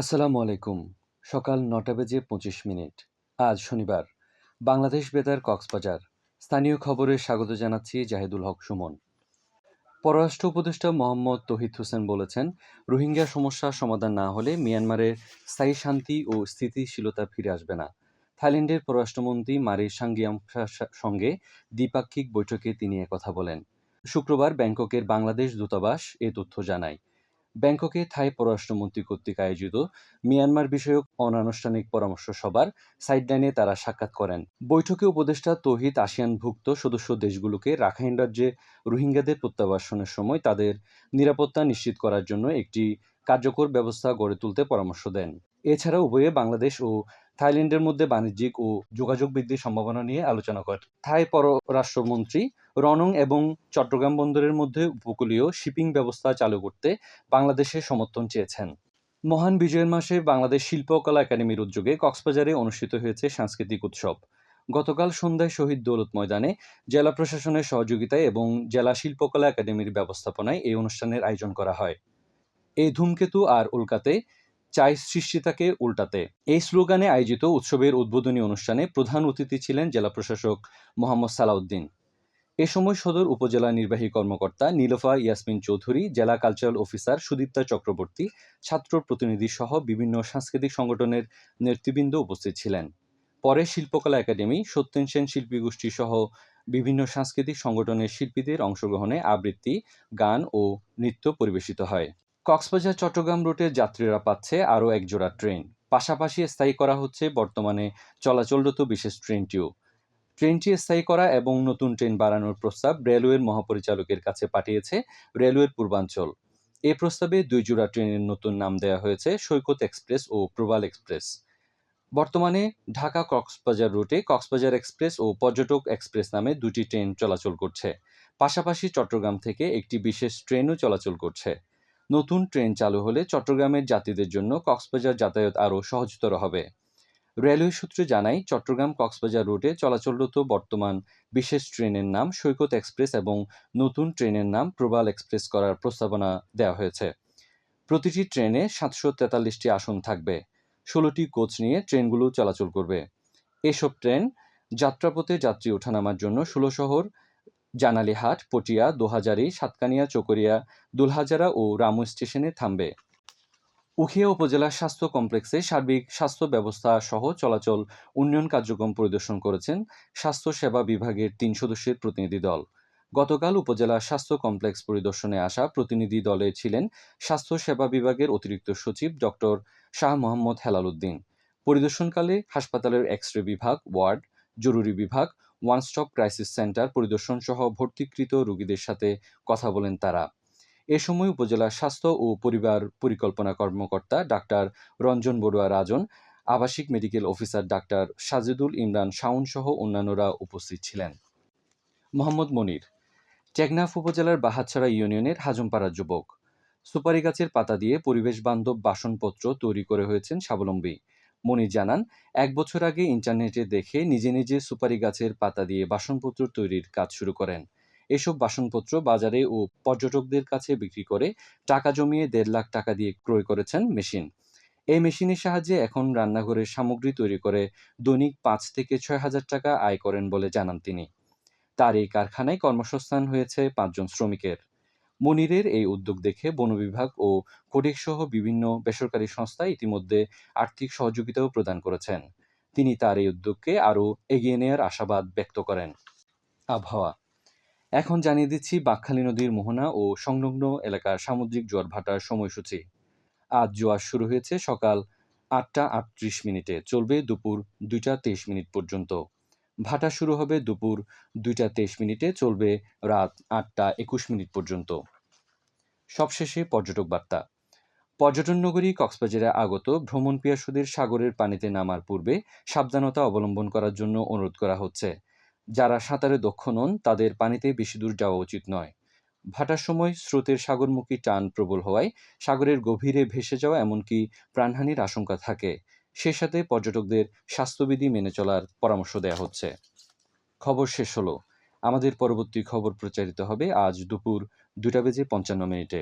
আসসালামু আলাইকুম। সকাল নটা বেজে পঁচিশ মিনিট। আজ শনিবার। বাংলাদেশ বেতার কক্সবাজার। স্থানীয় খবরে স্বাগত জানাচ্ছি জাহিদুল হক সুমন। পররাষ্ট্র উপদেষ্টা মোহাম্মদ তহিদ হোসেন বলেছেন, রোহিঙ্গা সমস্যা সমাধান না হলে মিয়ানমারের স্থায়ী শান্তি ও স্থিতিশীলতা ফিরে আসবে না। থাইল্যান্ডের পররাষ্ট্রমন্ত্রী মারি সাঙ্গিয়ামফার সঙ্গে দ্বিপাক্ষিক বৈঠকে তিনি একথা বলেন। শুক্রবার ব্যাংককের বাংলাদেশ দূতাবাস এ তথ্য জানায়। ব্যাংককে থাই পররাষ্ট্রমন্ত্রী কর্তৃক আয়োজিত মিয়ানমার বিষয়ক অনানুষ্ঠানিক পরামর্শ সভার সাইডলাইনে তারা সাক্ষাৎ করেন। বৈঠকে উপদেষ্টা তহিত আসিয়ানভুক্ত সদস্য দেশগুলোকে রাখাইন রাজ্যে রোহিঙ্গাদের প্রত্যাবাসনের সময় তাদের নিরাপত্তা নিশ্চিত করার জন্য একটি কার্যকর ব্যবস্থা গড়ে তুলতে পরামর্শ দেন। এছাড়া উভয়ে বাংলাদেশ ও থাইল্যান্ডের মধ্যে বাণিজ্যিক ও যোগাযোগ বৃদ্ধির সম্ভাবনা নিয়ে আলোচনা করেন থাই পররাষ্ট্রমন্ত্রী রনং এবং চট্টগ্রাম বন্দরের মধ্যে উপকূলীয় শিপিং ব্যবস্থা চালু করতে বাংলাদেশের সমর্থন চেয়েছেন। মহান বিজয়ের মাসে বাংলাদেশ শিল্পকলা একাডেমির উদ্যোগে কক্সবাজারে অনুষ্ঠিত হয়েছে সাংস্কৃতিক উৎসব। গতকাল সন্ধ্যায় শহীদ দৌলত ময়দানে জেলা প্রশাসনের সহযোগিতায় এবং জেলা শিল্পকলা একাডেমির ব্যবস্থাপনায় এই অনুষ্ঠানের আয়োজন করা হয়। এই ধূমকেতু আর উল্কাতে চাই সৃষ্টিতাকে উল্টাতে। এই স্লোগানে আয়োজিত উৎসবের উদ্বোধনী অনুষ্ঠানে প্রধান অতিথি ছিলেন জেলা প্রশাসক মোহাম্মদ সালাউদ্দিন। এ সময় সদর উপজেলা নির্বাহী কর্মকর্তা নীলফা ইয়াসমিন চৌধুরী, জেলা কালচারাল অফিসার সুদীপ্তা চক্রবর্তী, ছাত্র প্রতিনিধি সহ বিভিন্ন সাংস্কৃতিক সংগঠনের নেতৃবৃন্দ উপস্থিত ছিলেন। পরে শিল্পকলা একাডেমি, সত্যেন সেন শিল্পী গোষ্ঠী সহ বিভিন্ন সাংস্কৃতিক সংগঠনের শিল্পীদের অংশগ্রহণে আবৃত্তি, গান ও নৃত্য পরিবেশিত হয়। কক্সবাজার, চট্টগ্রাম রুটে যাত্রীরা পাচ্ছে আরও এক জোড়া ট্রেন। পাশাপাশি স্থায়ী করা হচ্ছে বর্তমানে চলাচলরত বিশেষ ট্রেনটিও। ট্রেনটি স্থায়ী করা এবং নতুন ট্রেন বাড়ানোর প্রস্তাব রেলওয়ের মহাপরিচালকের কাছে পাঠিয়েছে রেলওয়ের পূর্বাঞ্চল। এ প্রস্তাবে দুই জোড়া ট্রেনের নতুন নাম দেওয়া হয়েছে সৈকত এক্সপ্রেস ও প্রবাল এক্সপ্রেস। বর্তমানে ঢাকা কক্সবাজার রুটে কক্সবাজার এক্সপ্রেস ও পর্যটক এক্সপ্রেস নামে দুটি ট্রেন চলাচল করছে। পাশাপাশি চট্টগ্রাম থেকে একটি বিশেষ ট্রেনও চলাচল করছে। নতুন ট্রেন চালু হলে চট্টগ্রামের যাত্রীদের জন্য কক্সবাজার যাতায়াত আরও সহজতর হবে। রেলওয়ে সূত্রে জানায়, চট্টগ্রাম কক্সবাজার রুটে চলাচলরত বর্তমান বিশেষ ট্রেনের নাম সৈকত এক্সপ্রেস এবং নতুন ট্রেনের নাম প্রবাল এক্সপ্রেস করার প্রস্তাবনা দেওয়া হয়েছে। প্রতিটি ট্রেনে সাতশো তেতাল্লিশটি আসন থাকবে। ষোলোটি কোচ নিয়ে ট্রেনগুলো চলাচল করবে। এসব ট্রেন যাত্রাপথে যাত্রী ওঠানামার জন্য ষোলো শহর জানালিহাট পটিয়া, দোহাজারি, সাতকানিয়া, চকরিয়া, দুলহাজারা ও রামু স্টেশনে থামবে। উখিয়া উপজেলা স্বাস্থ্য কমপ্লেক্সে সার্বিক স্বাস্থ্য ব্যবস্থা সহ চলাচল উন্নয়ন কার্যক্রম পরিদর্শন করেছেন স্বাস্থ্য সেবা বিভাগের তিন সদস্যের প্রতিনিধি দল। গতকাল উপজেলা স্বাস্থ্য কমপ্লেক্স পরিদর্শনে আসা প্রতিনিধি দলে ছিলেন স্বাস্থ্য সেবা বিভাগের অতিরিক্ত সচিব ডক্টর শাহ মোহাম্মদ হেলাল উদ্দিন। পরিদর্শনকালে হাসপাতালের এক্স রে বিভাগ, ওয়ার্ড, জরুরি বিভাগ ওয়ান স্টপ ক্রাইসিস সেন্টার পরিদর্শন সহ ভর্তিকৃত রোগীদের সাথে কথা বলেন তারা। এ সময় উপজেলা স্বাস্থ্য ও পরিবার পরিকল্পনা কর্মকর্তা ডাক্তার রঞ্জন বড়ুয়া রাজন, আবাসিক মেডিকেল অফিসার ডাক্তার সাজিদুল ইমরান শাউন সহ অন্যান্যরা উপস্থিত ছিলেন। মোহাম্মদ মনির, টেকনাফ উপজেলার বাহাতছড়া ইউনিয়নের হাজমপাড়া যুবক। সুপারি গাছের পাতা দিয়ে পরিবেশ বান্ধব বাসনপত্র তৈরি করে হয়েছেন স্বাবলম্বী। মনির জানান, এক বছর আগে ইন্টারনেটে দেখে নিজে নিজে সুপারি গাছের পাতা দিয়ে বাসনপত্র তৈরির কাজ শুরু করেন। এসব বাসনপত্র বাজারে ও পর্যটকদের কাছে বিক্রি করে টাকা জমিয়ে দেড় লাখ টাকা দিয়ে ক্রয় করেছেন মেশিন। এই মেশিনের সাহায্যে এখন রান্নাঘরের সামগ্রী তৈরি করে দৈনিক পাঁচ থেকে ছয় হাজার টাকা আয় করেন বলে জানান তিনি। তার এই কারখানায় কর্মসংস্থান হয়েছে পাঁচজন শ্রমিকের। মনিরের এই উদ্যোগ দেখে বন বিভাগ ও কোডেক সহ বিভিন্ন বেসরকারি সংস্থা ইতিমধ্যে আর্থিক সহযোগিতাও প্রদান করেছেন। তিনি তার এই উদ্যোগকে আরও এগিয়ে নেওয়ার আশাবাদ ব্যক্ত করেন। আবহাওয়া। এখন জানিয়ে দিচ্ছি বাকখালী নদীর মোহনা ও সংলগ্ন এলাকার সামুদ্রিক জোয়ার ভাটার সময়সূচি। আজ জোয়ার শুরু হয়েছে সকাল আটটা আটত্রিশ মিনিটে, চলবে দুপুর দুইটা তেইশ মিনিট পর্যন্ত। ভাটা শুরু হবে দুপুর দুইটা তেইশ মিনিটে, চলবে রাত আটটা একুশ মিনিট পর্যন্ত। সবশেষে পর্যটক বার্তা। পর্যটন নগরী কক্সবাজারে আগত ভ্রমণ পিয়াসুদের সাগরের পানিতে নামার পূর্বে সাবধানতা অবলম্বন করার জন্য অনুরোধ করা হচ্ছে। যারা সাঁতারে দক্ষ নন, তাদের পানিতে বেশি দূর যাওয়া উচিত নয়। ভাটার সময় স্রোতের সাগরমুখী টান প্রবল হওয়ায় সাগরের গভীরে ভেসে যাওয়া এমনকি প্রাণহানির আশঙ্কা থাকে। সে সাথে পর্যটকদের স্বাস্থ্যবিধি মেনে চলার পরামর্শ দেওয়া হচ্ছে। খবর শেষ হলো। আমাদের পরবর্তী খবর প্রচারিত হবে আজ দুপুর দুটা বেজে পঞ্চান্ন মিনিটে।